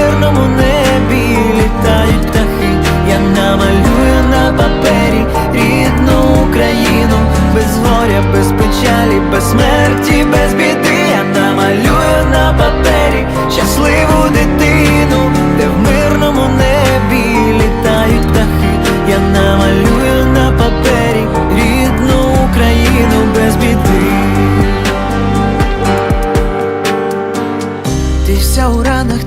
мирному небі літають птахи. Я намалюю на папері рідну Україну, без горя, без печалі, без смерті, без біди.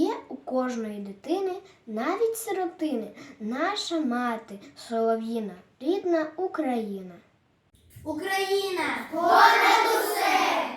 Є у кожної дитини, навіть сиротини, наша мати, солов'їна, рідна Україна. Україна понад усе!